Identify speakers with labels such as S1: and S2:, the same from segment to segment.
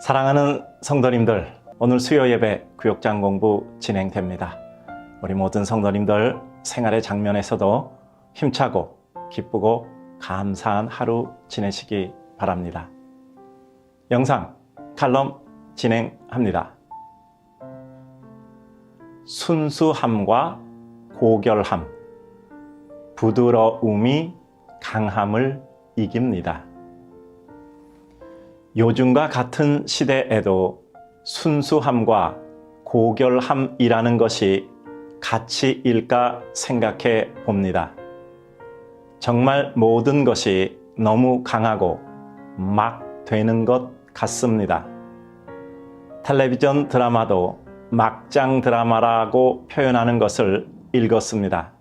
S1: 사랑하는 성도님들, 오늘 수요 예배 구역장 공부 진행됩니다. 우리 모든 성도님들 생활의 장면에서도 힘차고 기쁘고 감사한 하루 지내시기 바랍니다. 영상 칼럼 진행합니다. 순수함과 고결함, 부드러움이 강함을 이깁니다. 요즘과 같은 시대에도 순수함과 고결함이라는 것이 가치일까 생각해 봅니다. 정말 모든 것이 너무 강하고 막 되는 것 같습니다. 텔레비전 드라마도 막장 드라마라고 표현하는 것을 읽었습니다.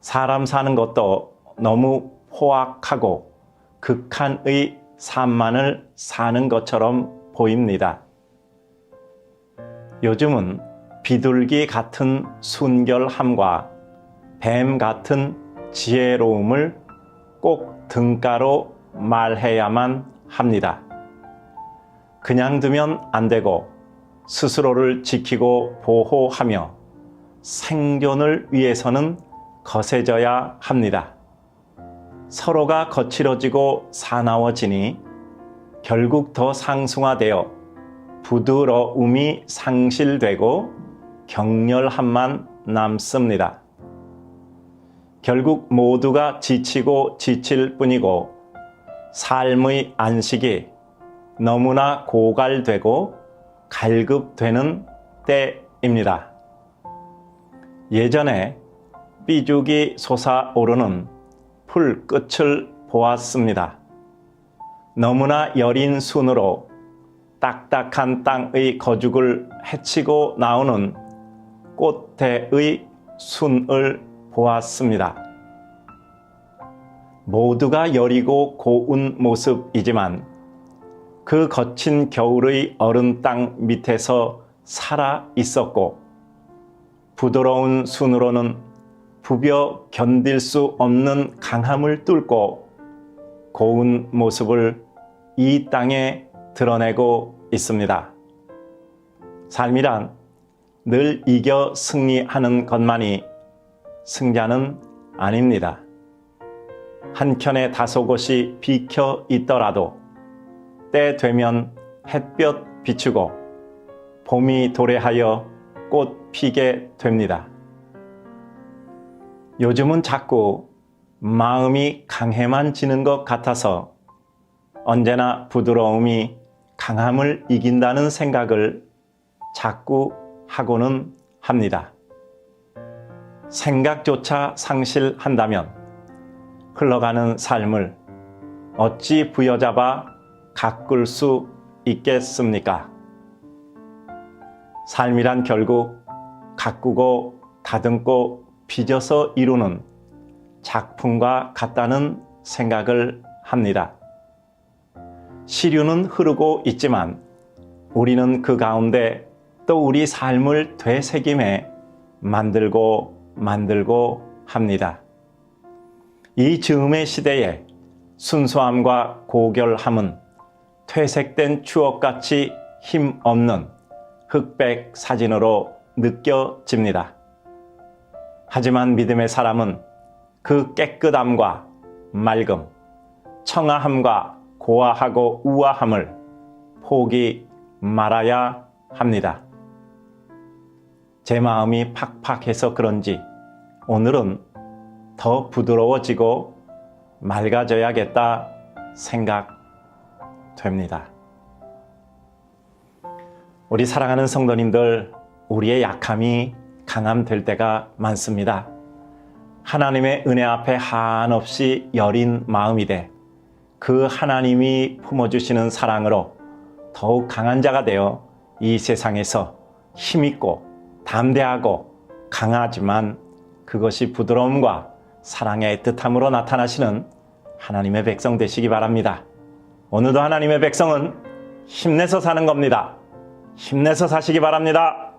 S1: 사람 사는 것도 너무 포악하고 극한의 삶만을 사는 것처럼 보입니다. 요즘은 비둘기 같은 순결함과 뱀 같은 지혜로움을 꼭 등가로 말해야만 합니다. 그냥 두면 안 되고 스스로를 지키고 보호하며 생존을 위해서는 거세져야 합니다. 서로가 거칠어지고 사나워지니 결국 더 상승화되어 부드러움이 상실되고 격렬함만 남습니다. 결국 모두가 지치고 지칠 뿐이고 삶의 안식이 너무나 고갈되고 갈급되는 때입니다. 예전에 삐죽이 솟아오르는 풀 끝을 보았습니다. 너무나 여린 순으로 딱딱한 땅의 거죽을 헤치고 나오는 꽃대의 순을 보았습니다. 모두가 여리고 고운 모습이지만 그 거친 겨울의 얼은 땅 밑에서 살아 있었고 부드러운 순으로는 부벼 견딜 수 없는 강함을 뚫고 고운 모습을 이 땅에 드러내고 있습니다. 삶이란 늘 이겨 승리하는 것만이 승자는 아닙니다. 한켠에 다소곳이 비켜 있더라도 때 되면 햇볕 비추고 봄이 도래하여 꽃 피게 됩니다. 요즘은 자꾸 마음이 강해만 지는 것 같아서 언제나 부드러움이 강함을 이긴다는 생각을 자꾸 하고는 합니다. 생각조차 상실한다면 흘러가는 삶을 어찌 부여잡아 가꿀 수 있겠습니까? 삶이란 결국 가꾸고 다듬고 빚어서 이루는 작품과 같다는 생각을 합니다. 시류는 흐르고 있지만 우리는 그 가운데 또 우리 삶을 되새김에 만들고 만들고 합니다. 이 즈음의 시대에 순수함과 고결함은 퇴색된 추억같이 힘없는 흑백 사진으로 느껴집니다. 하지만 믿음의 사람은 그 깨끗함과 맑음, 청아함과 고아하고 우아함을 포기 말아야 합니다. 제 마음이 팍팍해서 그런지 오늘은 더 부드러워지고 맑아져야겠다 생각됩니다. 우리 사랑하는 성도님들, 우리의 약함이 강함될 때가 많습니다. 하나님의 은혜 앞에 한없이 여린 마음이 돼 그 하나님이 품어주시는 사랑으로 더욱 강한 자가 되어 이 세상에서 힘있고 담대하고 강하지만 그것이 부드러움과 사랑의 뜻함으로 나타나시는 하나님의 백성 되시기 바랍니다. 오늘도 하나님의 백성은 힘내서 사는 겁니다. 힘내서 사시기 바랍니다.